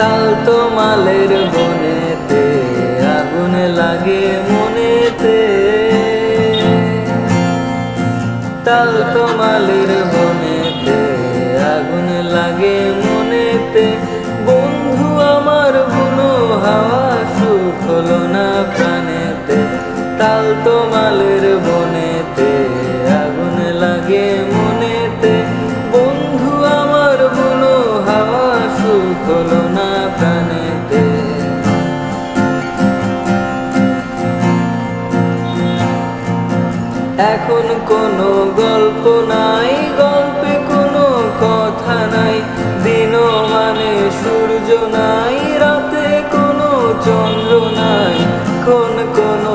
তাল তো মালের বনেতে, আগুন লাগে মনেতে। তাল তো মালের বনেতে, আগুন লাগে মনেতে। বন্ধু আমার বুনো হাওয়া, সুখ না প্রাণেতে। তাল তো মালের বনেতে, আগুন লাগে মনেতে। বন্ধু আমার বুনো হাওয়া, সুখ না এখন কোনো গল্প নাই, গল্পে কোনো কথা নাই। দিন মানে সূর্য নাই, রাতে কোনো চন্দ্র নাই। কোন কোনো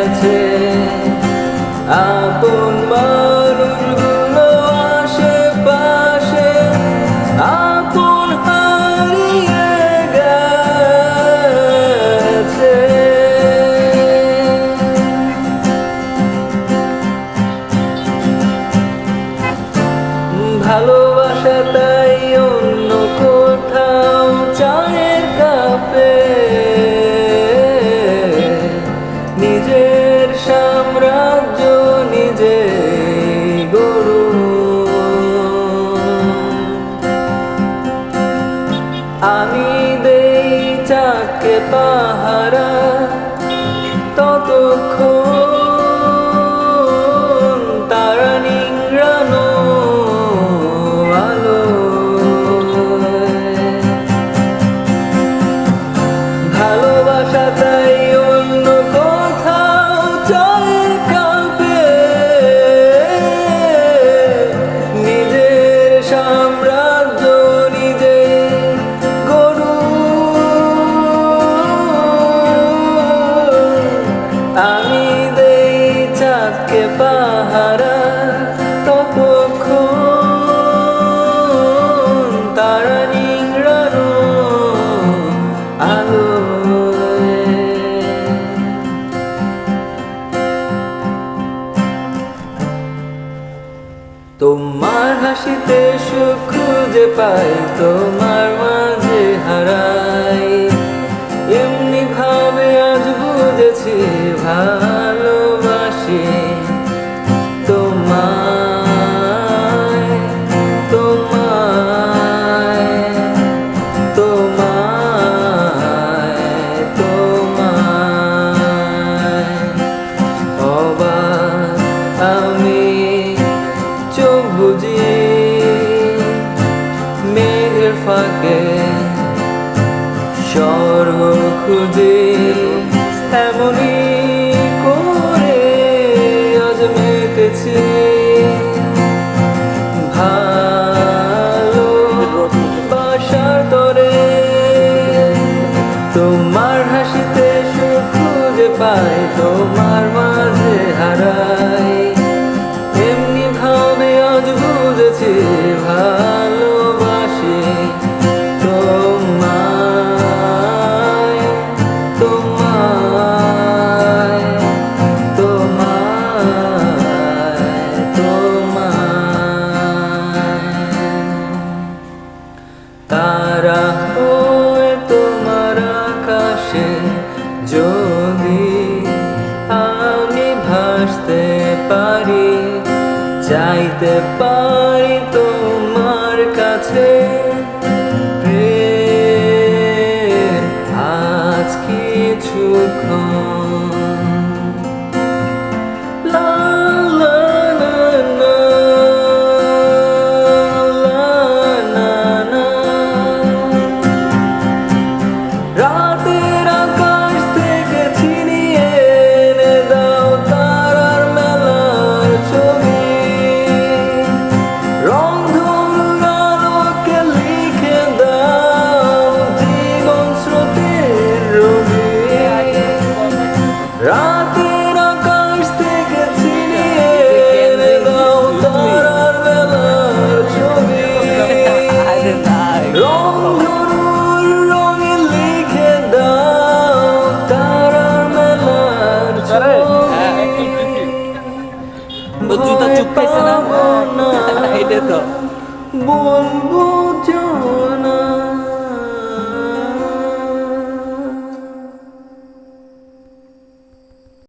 পাহারা তোমার হাসিতে সুখ খুঁজে পাই তোমার মাঝে হারাই। এমনি ভাবে আজ বুঝেছি ভালোবাসি ফাঁকে স্বর্গ খুঁজে এমনই করে আজ মেতেছি ভালো বাসার তরে তোমার হাসিতে সুখ খুঁজে পাই তোমার চাইতে পারি তোমার কাছে। আজ কিছুক্ষণ তো জুতা চুপ খাইছে না? এটা তো। বলব না।